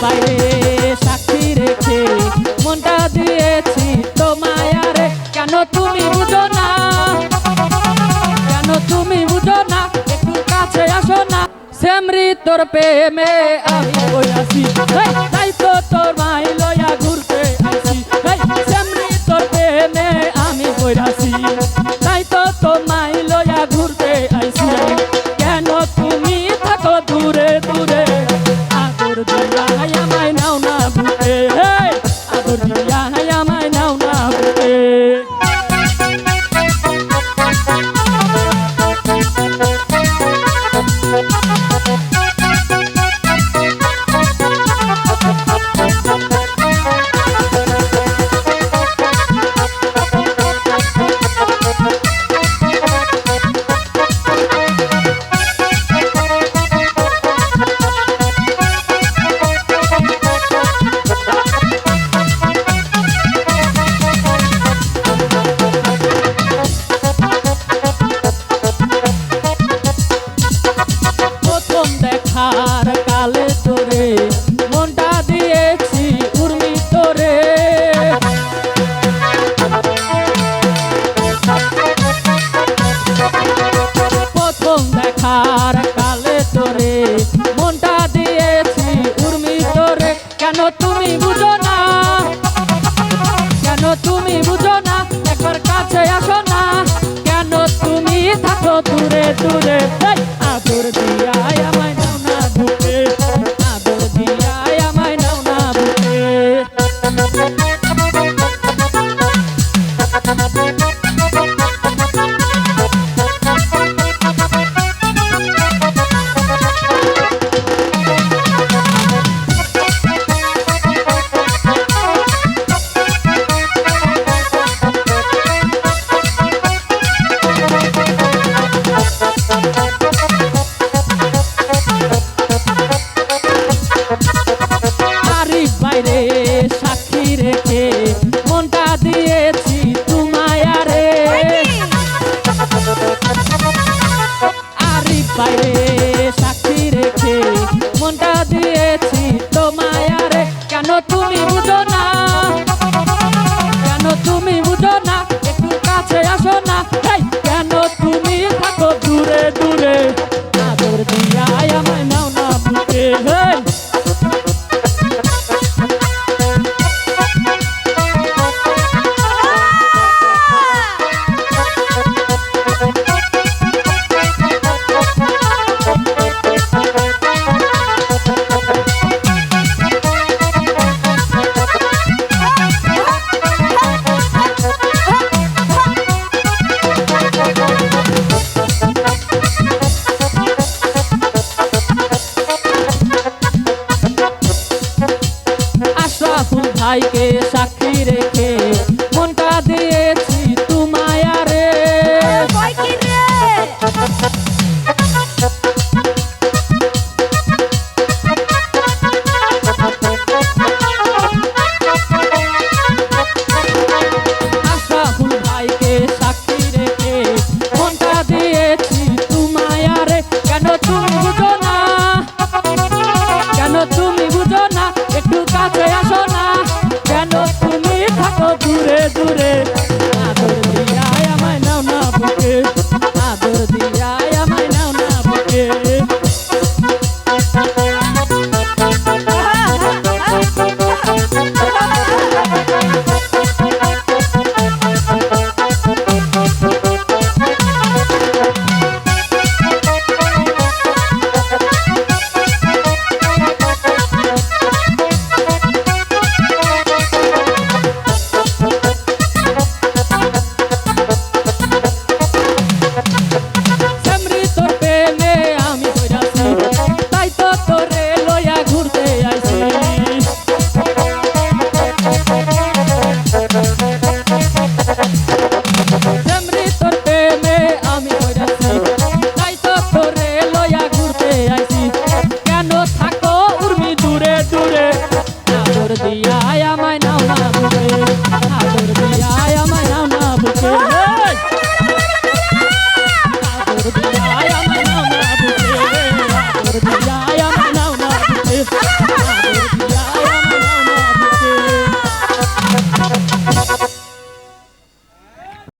পায়ে সাক্ষী রেখে মনটা দিয়েছি তোমায় আরে কেন তুমি বুঝো না? কেন তুমি বুঝো না? একটু কাছে আসো না। সেমরি তোর প্রেমে আমি বই আসি তাই তো তোর মাইল do that. fighting. Ay, que esa kire que Yeah, yeah.